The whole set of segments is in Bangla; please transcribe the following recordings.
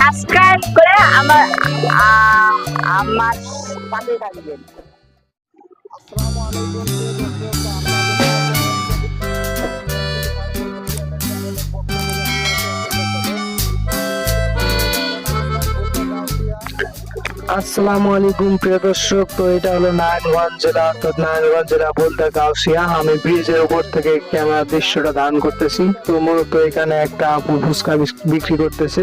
সাবস্ক্রাইব করে আমার আমার থাকবেন। আসসালামু আলাইকুম, প্রিয় দর্শক। তো এটা হলো নারায়ণগঞ্জ জেলা, অর্থাৎ নারায়ণগঞ্জ জেলা বলতে গাউসিয়া। আমি ব্রিজের উপর থেকে ক্যামেরা দৃশ্যটা ধারণ করতেছি। তো মূলত এখানে একটা ফুচকা বিক্রি করতেছে।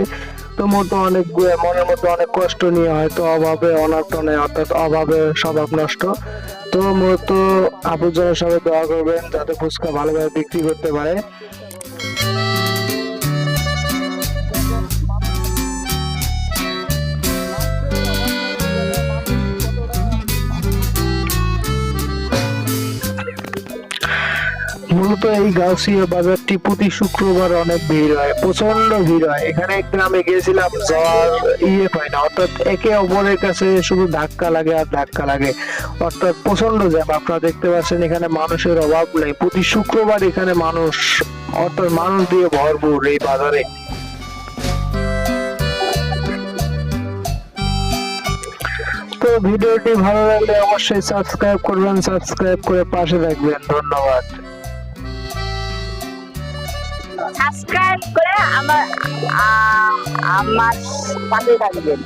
তো মূলত অনেক মনের মধ্যে অনেক কষ্ট নিয়ে হয় তো অভাবে অনাটনে অর্থাৎ অভাবে স্বভাব নষ্ট। তো মূলত আপুর জন্য সবাই দোয়া করবেন যাতে ফুচকা ভালোভাবে বিক্রি করতে পারে। মূলত এই গাউসিয়া বাজারটি প্রতি শুক্রবার অনেক ভিড় হয় প্রচণ্ড ভিড় হয়। এখানে গ্রামে গিয়েছিলাম, যাওয়ার ইয়ে পাই না, অর্থাৎ একে অপরের কাছে শুধু ধাক্কা লাগে আর ধাক্কা লাগে। অর্থাৎ প্রচণ্ড জ্যাম, আপনারা দেখতে পাচ্ছেন এখানে মানুষের অভাব নেই। প্রতি শুক্রবার এখানে মানুষ, অর্থাৎ মানুষ দিয়ে ভরপুর এই বাজারে। তো ভিডিওটি ভালো লাগলে অবশ্যই সাবস্ক্রাইব করবেন, সাবস্ক্রাইব করে পাশে থাকবেন। ধন্যবাদ। সাবস্ক্রাইব করে আমার আমার পাশে থাকবেন।